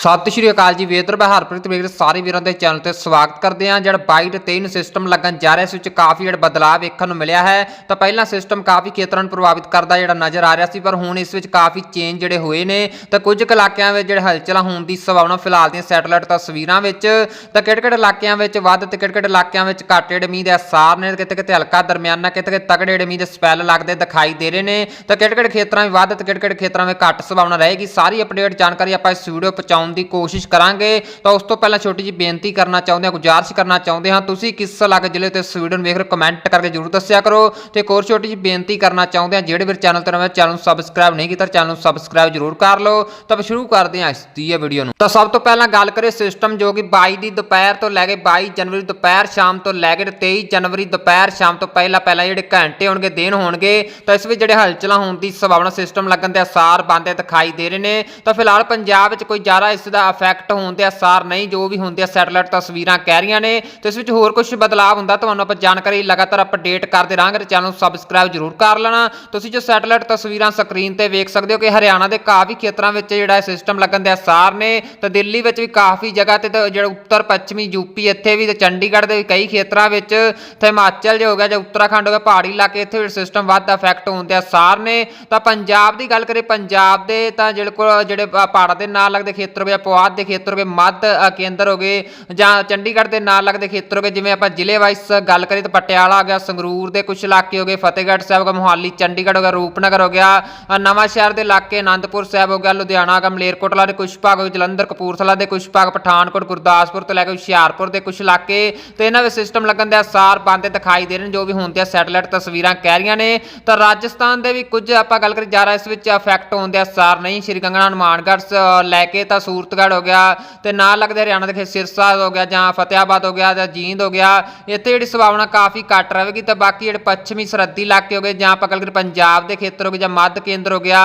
ਸਤਿ ਸ਼੍ਰੀ ਅਕਾਲ ਜੀ ਵੇਦਰ, ਮੈਂ ਹਰਪ੍ਰੀਤ ਵੇਗਰ ਸਾਰੇ ਵੀਰਾਂ ਦੇ ਚੈਨਲ ਤੇ ਸਵਾਗਤ ਕਰਦੇ ਹਾਂ। ਜਿਹੜਾ 22 ਤੇ 23 ਨੂੰ ਸਿਸਟਮ ਲੱਗਣ ਜਾ ਰਿਹਾ ਇਸ ਵਿੱਚ ਕਾਫੀ ਜਿਹੜਾ ਬਦਲਾਅ ਵੇਖਣ ਨੂੰ ਮਿਲਿਆ ਹੈ। ਤਾਂ ਪਹਿਲਾਂ ਸਿਸਟਮ ਕਾਫੀ ਖੇਤਰਾਂ ਨੂੰ ਪ੍ਰਭਾਵਿਤ ਕਰਦਾ ਜਿਹੜਾ ਨਜ਼ਰ ਆ ਰਿਹਾ ਸੀ, ਪਰ ਹੁਣ ਇਸ ਵਿੱਚ ਕਾਫੀ ਚੇਂਜ ਜਿਹੜੇ ਹੋਏ ਨੇ। ਤਾਂ ਕੁਝ ਕੁ ਇਲਾਕਿਆਂ ਵਿੱਚ ਜਿਹੜੇ ਹਲਚਲਾਂ ਹੋਣ ਦੀ ਸੰਭਾਵਨਾ ਫਿਲਹਾਲ ਦੀਆਂ ਸੈਟੇਲਾਈਟ ਤਸਵੀਰਾਂ ਵਿੱਚ, ਤਾਂ ਕਿਹੜੇ ਕਿਹੜੇ ਇਲਾਕਿਆਂ ਵਿੱਚ ਵੱਧ ਤੇ ਕਿਹੜੇ ਕਿਹੜੇ ਇਲਾਕਿਆਂ ਵਿੱਚ ਘੱਟ ਜਿਹੜੇ ਮੀਂਹ ਦੇ ਅਸਾਰ ਨੇ ਕਿਤੇ ਕਿਤੇ ਹਲਕਾ ਦਰਮਿਆਨਾ ਕਿਤੇ ਕਿਤੇ ਤਗੜੇ ਜਿਹੜੇ ਮੀਂਹ ਦੇ ਸਪੈਲ ਲੱਗਦੇ ਦਿਖਾਈ ਦੇ ਰਹੇ ਨੇ। ਤਾਂ ਕਿਹੜੇ ਕਿਹੜੇ ਖੇਤਰਾਂ ਵਿੱਚ ਵੱਧ ਤੇ ਕਿਹੜੇ ਕਿਹੜੇ ਖੇਤਰਾਂ ਵਿੱਚ ਘੱਟ ਸੰਭਾਵਨਾ ਰਹੇਗੀ, ਸਾਰੀ ਅਪਡੇਟ ਜਾਣਕਾਰੀ ਆਪਾਂ ਇਸ ਵੀਡੀਓ ਪਹੁੰਚਾਉਣ ਦੀ ਕੋਸ਼ਿਸ਼ ਕਰਾਂਗੇ, ਤਾਂ ਉਸ ਤੋਂ ਪਹਿਲਾਂ ਛੋਟੀ ਜਿਹੀ ਬੇਨਤੀ ਕਰਨਾ ਚਾਹੁੰਦੇ ਹਾਂ, ਗੁਜ਼ਾਰਿਸ਼ ਕਰਨਾ ਚਾਹੁੰਦੇ ਹਾਂ। ਤੁਸੀਂ ਕਿਸ ਇਲਾਕੇ ਜ਼ਿਲ੍ਹੇ ਤੇ ਇਸ ਵੇਖ ਰਹੇ ਕਮੈਂਟ ਕਰਕੇ ਜਰੂਰ ਦੱਸਿਆ ਕਰੋ। ਤੇ ਇੱਕ ਹੋਰ ਛੋਟੀ ਜਿਹੀ ਬੇਨਤੀ ਕਰਨਾ ਚਾਹੁੰਦੇ ਹਾਂ, ਜਿਹੜੇ ਵੀਰ ਚੈਨਲ ਤੇ ਨਵੇਂ ਚੈਨਲ ਨੂੰ ਸਬਸਕ੍ਰਾਈਬ ਨਹੀਂ ਕੀਤਾ, ਚੈਨਲ ਨੂੰ ਸਬਸਕ੍ਰਾਈਬ ਜਰੂਰ ਕਰ ਲਓ। ਤਾਂ ਸ਼ੁਰੂ ਕਰਦੇ ਹਾਂ ਇਸ ਦੀ ਵੀਡੀਓ ਨੂੰ। ਤਾਂ ਸਭ ਤੋਂ ਪਹਿਲਾਂ ਗੱਲ ਕਰੀਏ ਸਿਸਟਮ ਜੋ ਕਿ 22 ਦੀ ਦੁਪਹਿਰ ਤੋਂ ਲੈ ਕੇ 22 ਜਨਵਰੀ ਦੁਪਹਿਰ ਸ਼ਾਮ ਤੋਂ ਲੈ ਕੇ ਤੇ 23 ਜਨਵਰੀ ਦੁਪਹਿਰ ਸ਼ਾਮ ਤੋਂ ਪਹਿਲਾਂ ਪਹਿਲਾਂ ਜਿਹੜੇ ਘੰਟੇ ਹੋਣਗੇ, ਦਿਨ ਹੋਣਗੇ, ਤਾਂ ਇਸ ਵਿੱਚ ਜਿਹੜੇ ਹਲਚਲਾਂ ਹੋਣ ਦੀ ਸੰਭਾਵਨਾ ਸਿਸਟਮ ਲੱਗਣ ਦੇ ਅਸਾਰ ਬੰਦੇ ਦਿਖਾਈ ਦੇ ਰਹੇ ਨੇ। ਤਾਂ ਫਿਲਹਾਲ ਪੰਜਾਬ ਵਿੱਚ ਕੋਈ ਜ਼ਿਆਦਾ ਇਸ ਦਾ ਇਫੈਕਟ ਹੋਣ ਦੇ ਅਸਾਰ ਨਹੀਂ, ਜੋ ਵੀ ਹੁੰਦੇ ਆ ਸੈਟੇਲਾਈਟ ਤਸਵੀਰਾਂ ਕਹਿ ਰਹੀਆਂ ਨੇ, ਤੇ ਇਸ ਵਿੱਚ ਹੋਰ ਕੁਝ ਬਦਲਾਅ ਹੁੰਦਾ, ਤੁਹਾਨੂੰ ਆਪਾਂ ਜਾਣਕਾਰੀ ਲਗਾਤਾਰ ਅਪਡੇਟ ਕਰਦੇ ਰਹਾਂਗੇ ਤੇ ਚੈਨਲ ਨੂੰ ਸਬਸਕ੍ਰਾਈਬ ਜਰੂਰ ਕਰ ਲੈਣਾ। ਤੁਸੀਂ ਜੋ ਸੈਟੇਲਾਈਟ ਤਸਵੀਰਾਂ ਸਕਰੀਨ ਤੇ ਵੇਖ ਸਕਦੇ ਹੋ ਕਿ ਹਰਿਆਣਾ ਦੇ ਕਾਫੀ ਖੇਤਰਾਂ ਵਿੱਚ ਜਿਹੜਾ ਸਿਸਟਮ ਲੱਗਣ ਦੇ ਅਸਾਰ ਨੇ, ਤਾਂ ਦਿੱਲੀ ਵਿੱਚ ਵੀ ਕਾਫੀ ਜਗ੍ਹਾ ਤੇ ਤਾਂ ਜਿਹੜਾ ਉੱਤਰ, ਪੱਛਮੀ ਯੂਪੀ ਇੱਥੇ ਵੀ ਤੇ ਚੰਡੀਗੜ੍ਹ ਦੇ ਵੀ ਕਈ ਖੇਤਰਾਂ ਵਿੱਚ, ਤੇ ਹਿਮਾਚਲ ਜੋ ਹੋ ਗਿਆ ਜਾਂ ਉੱਤਰਾਖੰਡ ਹੋ ਗਿਆ, ਪਹਾੜੀ ਇਲਾਕੇ ਇੱਥੇ ਵੀ ਸਿਸਟਮ ਵੱਧ ਇਫੈਕਟ ਹੋਣ ਦੇ ਅਸਾਰ ਨੇ। ਤਾਂ ਪੰਜਾਬ ਦੀ ਗੱਲ ਕਰੀਏ, ਪੰਜਾਬ ਦੇ ਤਾਂ ਜਿਹੜੇ ਕੋਲ, ਜਿਹੜੇ ਪਹਾੜਾਂ ਦੇ ਨਾਲ ਲੱਗਦੇ ਖੇਤਰ ਗਏ ਪੁਆਧ ਦੇ ਖੇਤਰ ਹੋ ਗਏ ਮੱਧ ਕੇਂਦਰ ਹੋ ਗਏ ਜਾਂ ਚੰਡੀਗੜ੍ਹ ਦੇ ਨਾਲ ਲੱਗਦੇ ਖੇਤਰ ਹੋ ਗਏ ਜਿਵੇਂ ਆਪਾਂ ਜ਼ਿਲ੍ਹੇ ਵਾਈਸ ਗੱਲ ਕਰੀਏ ਤਾਂ ਪਟਿਆਲਾ ਹੋ ਗਿਆ ਸੰਗਰੂਰ ਦੇ ਕੁਝ ਇਲਾਕੇ ਹੋ ਗਏ ਫਤਿਹਗੜ੍ਹ ਸਾਹਿਬ ਹੋ ਗਿਆ ਮੋਹਾਲੀ ਚੰਡੀਗੜ੍ਹ ਹੋ ਗਿਆ ਰੂਪਨਗਰ ਹੋ ਗਿਆ ਅ, ਨਵਾਂ ਸ਼ਹਿਰ ਦੇ ਇਲਾਕੇ ਅਨੰਦਪੁਰ ਸਾਹਿਬ ਹੋ ਗਿਆ ਲੁਧਿਆਣਾ ਹੋ ਗਿਆ ਮਲੇਰਕੋਟਲਾ ਦੇ ਕੁਝ ਭਾਗ ਹੋ ਗਏ ਜਲੰਧਰ ਕਪੂਰਥਲਾ ਦੇ ਕੁਝ ਭਾਗ ਪਠਾਨਕੋਟ ਗੁਰਦਾਸਪੁਰ ਤੋਂ ਲੈ ਕੇ ਹੁਸ਼ਿਆਰਪੁਰ ਦੇ ਕੁਝ ਇਲਾਕੇ ਤੇ ਇਹਨਾਂ ਵਿੱਚ ਸਿਸਟਮ ਲੱਗਣ ਦੇ ਅਸਾਰ ਬੰਦੇ ਦਿਖਾਈ ਦੇ ਰਹੇ ਨੇ ਜੋ ਵੀ ਹੁਣ ਆ ਸੈਟੇਲਾਈਟ ਤਸਵੀਰਾਂ ਕਹਿ ਰਹੀਆਂ ਨੇ। ਤਾਂ ਰਾਜਸਥਾਨ ਦੇ ਵੀ ਕੁਝ ਆਪਾਂ ਗੱਲ ਕਰੀ ਜਾ ਰਿਹਾ ਇਸ ਵਿੱਚ ਇਫੈਕਟ ਹੋਣ ਦੇ ਅਸਾਰ ਨਹੀਂ ਸ਼੍ਰੀ ਗੰਗਾਨਾ ਹਨੂਮਾਨਗੜ੍ਹ ਲੈ ਕੇ ਤਾਂ ਸੂਰਤਗੜ੍ਹ ਹੋ ਗਿਆ ਤੇ ਨਾਲ ਲੱਗਦੇ ਹਰਿਆਣਾ ਦੇ ਖੇ- ਸਿਰਸਾ ਹੋ ਗਿਆ ਜਾਂ ਫਤਿਆਬਾਦ ਹੋ ਗਿਆ ਜਾਂ ਜੀਂਦ ਹੋ ਗਿਆ, ਇੱਥੇ ਜਿਹੜੀ ਸੰਭਾਵਨਾ ਕਾਫੀ ਘੱਟ ਰਹੇਗੀ ਤੇ ਬਾਕੀ ਜਿਹੜੇ ਪੱਛਮੀ ਸਰਹੱਦੀ ਇਲਾਕੇ ਹੋ ਗਏ ਜਾਂ ਆਪਾਂ ਗੱਲ ਕਰੀ ਪੰਜਾਬ ਦੇ ਖੇਤਰ ਹੋ ਗਏ ਜਾਂ ਮੱਧ ਕੇਂਦਰ ਹੋ ਗਿਆ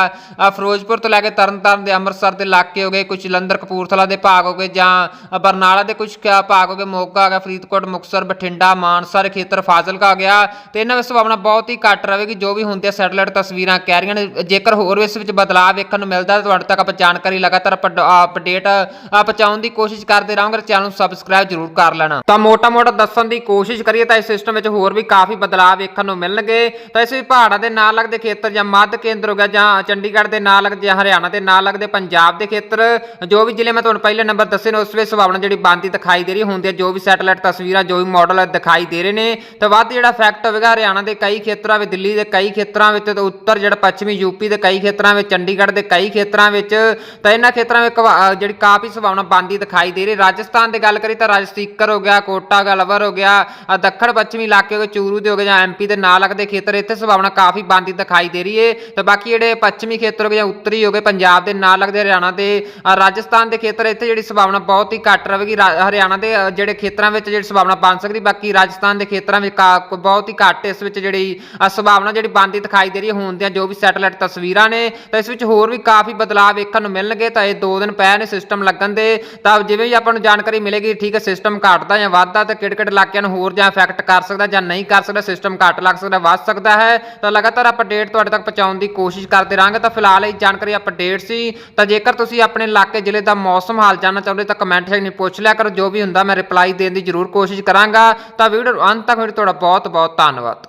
ਫਿਰੋਜ਼ਪੁਰ ਤੋਂ ਲੈ ਕੇ ਤਰਨਤਾਰਨ ਦੇ ਅੰਮ੍ਰਿਤਸਰ ਦੇ ਇਲਾਕੇ ਹੋ ਗਏ ਕੁਝ ਜਲੰਧਰ, ਕਪੂਰਥਲਾ ਦੇ ਭਾਗ ਹੋ ਗਏ ਜਾਂ ਬਰਨਾਲਾ ਦੇ ਕੁਝ ਕ- ਭਾਗ ਹੋ ਗਏ, ਮੋਗਾ ਹੋ ਗਿਆ, ਫਰੀਦਕੋਟ, ਮੁਕਤਸਰ, ਬਠਿੰਡਾ, ਮਾਨਸਾ ਖੇਤਰ ਫਾਜ਼ਿਲਕਾ ਹੋ ਗਿਆ, ਤੇ ਇਹਨਾਂ ਵਿੱਚ ਸੰਭਾਵਨਾ ਬਹੁਤ ਹੀ ਘੱਟ ਰਹੇਗੀ, ਜੋ ਵੀ ਹੁੰਦੇ ਆ ਸੈਟੇਲਾਈਟ ਤਸਵੀਰਾਂ ਕਹਿ ਰਹੀਆਂ ਨੇ, ਜੇਕਰ ਹੋਰ ਇਸ ਵਿੱਚ ਬਦਲਾਅ ਵੇਖਣ ਨੂੰ ਮਿਲਦਾ ਤਾਂ ਤੁਹਾਡੇ ਤੱਕ ਆਪਾਂ ਜਾਣਕਾਰੀ ਲਗਾਤਾਰ ਅਪਡੇਟ ਪਹੁੰਚਾਉਣ ਦੀ ਕੋਸ਼ਿਸ਼ ਕਰਦੇ ਰਹਾਂਗੇ ਚੈਨਲ ਨੂੰ ਸਬਸਕ੍ਰਾਈਬ ਜਰੂਰ ਕਰ ਲੈਣਾ। ਤਾਂ ਮੋਟਾ-ਮੋਟਾ ਦੱਸਣ ਦੀ ਕੋਸ਼ਿਸ਼ ਕਰੀਏ ਤਾਂ ਇਸ ਸਿਸਟਮ ਵਿੱਚ ਹੋਰ ਵੀ ਕਾਫੀ ਬਦਲਾਅ ਵੇਖਣ ਨੂੰ ਮਿਲਣਗੇ। ਤਾਂ ਇਸ ਵਿੱਚ ਪਹਾੜਾਂ ਦੇ ਨਾਲ ਲੱਗਦੇ ਖੇਤਰ ਜਾਂ ਮੱਧ ਕੇਂਦਰ ਹੋ ਗਿਆ ਜਾਂ ਚੰਡੀਗੜ੍ਹ ਦੇ ਨਾਲ ਲੱਗਦੇ ਜਾਂ ਹਰਿਆਣਾ ਦੇ ਨਾਲ ਲੱਗਦੇ ਪੰਜਾਬ ਦੇ ਖੇਤਰ, ਜੋ ਵੀ ਜ਼ਿਲ੍ਹੇ ਮੈਂ ਤੁਹਾਨੂੰ ਪਹਿਲੇ ਨੰਬਰ ਦੱਸੇ ਨੇ, ਉਸ ਵਿੱਚ ਸੰਭਾਵਨਾ ਜਿਹੜੀ ਬੰਦੀ ਦਿਖਾਈ ਦੇ ਰਹੀ ਹੁੰਦੀ ਹੈ, ਜੋ ਵੀ ਸੈਟੇਲਾਈਟ ਤਸਵੀਰਾਂ, ਜੋ ਵੀ ਮਾਡਲ ਦਿਖਾਈ ਦੇ ਰਹੇ ਨੇ। ਤਾਂ ਵੱਧ ਜਿਹੜਾ ਫੈਕਟ ਹੋਵੇਗਾ ਹਰਿਆਣਾ ਦੇ ਕਈ ਖੇਤਰਾਂ ਵਿੱਚ, ਦਿੱਲੀ ਦੇ ਕਈ ਖੇਤਰਾਂ ਵਿੱਚ ਤੇ ਉੱਤਰ ਜਿਹੜਾ ਪੱਛਮੀ ਯੂਪੀ ਦੇ ਕਈ ਖੇਤਰਾਂ ਵਿੱਚ, ਚੰਡੀਗੜ੍ਹ ਦੇ ਕਈ ਖੇਤਰਾਂ ਵਿੱਚ। ਤਾਂ ਇਹਨਾਂ ਖੇਤਰਾਂ ਵਿੱਚ ਜਿਹੜੀ ਕਾਫੀ ਸੰਭਾਵਨਾ ਬੰਦੀ ਦਿਖਾਈ ਦੇ ਰਹੀ ਰਾਜਸਥਾਨ ਦੀ ਗੱਲ ਕਰੀ ਤਾਂ ਰਾਜਸਤੀਕਰ ਹੋ ਗਿਆ, ਕੋਟਾ ਗਲਵਰ ਹੋ ਗਿਆ ਦੱਖਣ ਪੱਛਮੀ ਇਲਾਕੇ ਹੋ ਗਏ, ਚੂਰੂ ਦੇ ਹੋ ਗਏ ਜਾਂ ਐਮਪੀ ਦੇ ਨਾਲ ਲੱਗਦੇ ਖੇਤਰ, ਇੱਥੇ ਸੰਭਾਵਨਾ ਕਾਫੀ ਬੰਦੀ ਦਿਖਾਈ ਦੇ ਰਹੀ ਹੈ। ਤੇ ਬਾਕੀ ਜਿਹੜੇ ਪੱਛਮੀ ਖੇਤਰ ਹੋ ਗਏ ਜਾਂ ਉੱਤਰੀ ਹੋ ਗਏ, ਪੰਜਾਬ ਦੇ ਨਾਲ ਲੱਗਦੇ, ਹਰਿਆਣਾ ਦੇ ਰਾਜਸਥਾਨ ਦੇ ਖੇਤਰ, ਇੱਥੇ ਜਿਹੜੀ ਸੰਭਾਵਨਾ ਬਹੁਤ ਹੀ ਘੱਟ ਰਹੇਗੀ। ਰਾ- ਹਰਿਆਣਾ ਦੇ ਜਿਹੜੇ ਖੇਤਰਾਂ ਵਿੱਚ ਜਿਹੜੀ ਸੰਭਾਵਨਾ ਬਣ ਸਕਦੀ, ਬਾਕੀ ਰਾਜਸਥਾਨ ਦੇ ਖੇਤਰਾਂ ਵਿੱਚ ਕਾ- ਬਹੁਤ ਹੀ ਘੱਟ ਇਸ ਵਿੱਚ ਜਿਹੜੀ ਸੰਭਾਵਨਾ ਜਿਹੜੀ ਬੰਦੀ ਦਿਖਾਈ ਦੇ ਰਹੀ ਹੈ। ਹੋਣ ਦੀਆਂ ਜੋ ਵੀ ਸੈਟੇਲਾਈਟ ਤਸਵੀਰਾਂ ਨੇ, ਤਾਂ ਇਸ ਵਿੱਚ ਹੋਰ ਵੀ ਕਾਫੀ ਬਦਲਾਅ ਵੇਖਣ ਨੂੰ ਮਿਲਣਗੇ। ਤਾਂ ਇਹ ਦੋ ਦਿਨ ਪਏ ਨੇ ਸਿਸਟਮ ਲੱਗਣ ਦੇ, ਤਾਂ ਜਿਵੇਂ ਹੀ ਆਪਾਂ ਨੂੰ ਜਾਣਕਾਰੀ ਮਿਲੇਗੀ, ਠੀਕ ਹੈ ਸਿਸਟਮ ਘਟਦਾ ਜਾਂ ਵੱਧਦਾ, ਤੇ ਕਿਹੜੇ ਕਿਹੜੇ ਇਲਾਕਿਆਂ ਨੂੰ ਹੋਰ ਜਾਂ ਇਫੈਕਟ ਕਰ ਸਕਦਾ ਜਾਂ ਨਹੀਂ ਕਰ ਸਕਦਾ ਸਿਸਟਮ ਘੱਟ ਲੱਗ ਸਕਦਾ, ਵੱਧ ਸਕਦਾ ਹੈ। ਤਾਂ ਲਗਾਤਾਰ ਅਪਡੇਟ ਤੁਹਾਡੇ ਤੱਕ ਪਹੁੰਚਾਉਣ ਦੀ ਕੋਸ਼ਿਸ਼ ਕਰਦੇ ਰਹਾਂਗੇ। ਤਾਂ ਫਿਲਹਾਲ ਇਹ ਜਾਣਕਾਰੀ ਅਪਡੇਟ ਸੀ। ਤਾਂ ਜੇਕਰ ਤੁਸੀਂ ਆਪਣੇ ਇਲਾਕੇ, ਜ਼ਿਲ੍ਹੇ ਦਾ ਮੌਸਮ ਹਾਲ ਜਾਣਨਾ ਚਾਹੁੰਦੇ ਤਾਂ ਕਮੈਂਟ ਸੈਕਸ਼ਨ ਵਿੱਚ ਪੁੱਛ ਲਿਆ ਕਰੋ। ਜੋ ਵੀ ਹੁੰਦਾ ਮੈਂ ਰਿਪਲਾਈ ਦੇਣ ਦੀ ਜ਼ਰੂਰ ਕੋਸ਼ਿਸ਼ ਕਰਾਂਗਾ। ਤਾਂ ਵੀਡੀਓ ਅੰਤ ਤੱਕ ਤੁਹਾਡਾ ਬਹੁਤ ਬਹੁਤ ਧੰਨਵਾਦ।